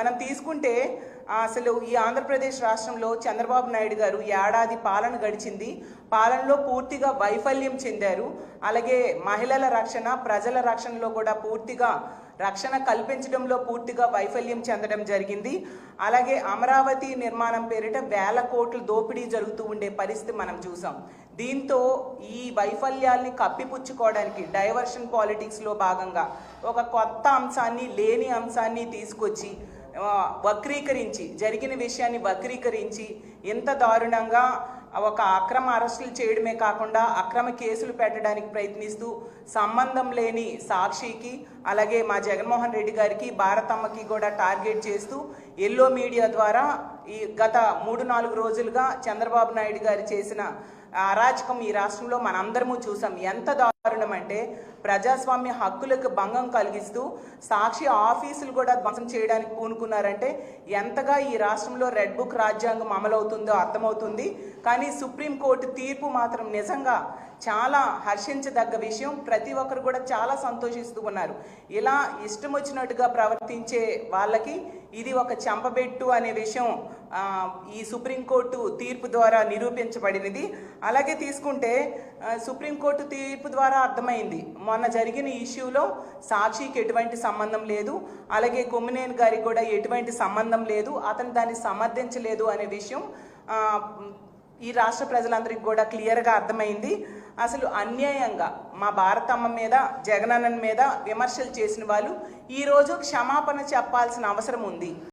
మనం తీసుకుంటే అసలు ఈ ఆంధ్రప్రదేశ్ రాష్ట్రంలో చంద్రబాబు నాయుడు గారు ఏడాది పాలన గడిచింది. పాలనలో పూర్తిగా వైఫల్యం చెందారు. అలాగే మహిళల రక్షణ ప్రజల రక్షణలో కూడా పూర్తిగా రక్షణ కల్పించడంలో పూర్తిగా వైఫల్యం చెందడం జరిగింది. అలాగే అమరావతి నిర్మాణం పేరిట వేల కోట్లు దోపిడీ జరుగుతూ ఉండే పరిస్థితి మనం చూసాం. దీంతో ఈ వైఫల్యాల్ని కప్పిపుచ్చుకోవడానికి డైవర్షన్ పాలిటిక్స్లో భాగంగా ఒక కొత్త అంశాన్ని లేని అంశాన్ని తీసుకొచ్చి వక్రీకరించి జరిగిన విషయాన్ని వక్రీకరించి ఇంత దారుణంగా ఒక అక్రమ అరెస్టులు చేయడమే కాకుండా అక్రమ కేసులు పెట్టడానికి ప్రయత్నిస్తూ సంబంధం లేని సాక్షికి అలాగే మా జగన్మోహన్ రెడ్డి గారికి భారతమ్మకి కూడా టార్గెట్ చేస్తూ ఎల్లో మీడియా ద్వారా ఈ గత మూడు నాలుగు రోజులుగా చంద్రబాబు నాయుడు గారు చేసిన అరాచకం ఈ రాష్ట్రంలో మనందరము చూసాం. ఎంత దారుణం అంటే ప్రజాస్వామ్య హక్కులకు భంగం కలిగిస్తూ సాక్షి ఆఫీసులు కూడా ధ్వంసం చేయడానికి పూనుకున్నారంటే ఎంతగా ఈ రాష్ట్రంలో రెడ్ బుక్ రాజ్యాంగం అమలవుతుందో అర్థమవుతుంది. కానీ సుప్రీంకోర్టు తీర్పు మాత్రం నిజంగా చాలా హర్షించదగ్గ విషయం. ప్రతి ఒక్కరు కూడా చాలా సంతోషిస్తూ ఉన్నారు. ఇలా ఇష్టం వచ్చినట్టుగా ప్రవర్తించే వాళ్ళకి ఇది ఒక చెంపబెట్టు అనే విషయం ఈ సుప్రీంకోర్టు తీర్పు ద్వారా నిరూపించబడినది. అలాగే తీసుకుంటే సుప్రీంకోర్టు తీర్పు ద్వారా అర్థమైంది. మొన్న జరిగిన ఇష్యూలో సాక్షికి ఎటువంటి సంబంధం లేదు. అలాగే కొమ్మినేని గారికి కూడా ఎటువంటి సంబంధం లేదు. అతను దాన్ని సమర్థించలేదు అనే విషయం ఈ రాష్ట్ర ప్రజలందరికీ కూడా క్లియర్గా అర్థమైంది. అసలు అన్యాయంగా మా భారతమ్మ మీద జగనన్న మీద విమర్శలు చేసిన వాళ్ళు ఈరోజు క్షమాపణ చెప్పాల్సిన అవసరం ఉంది.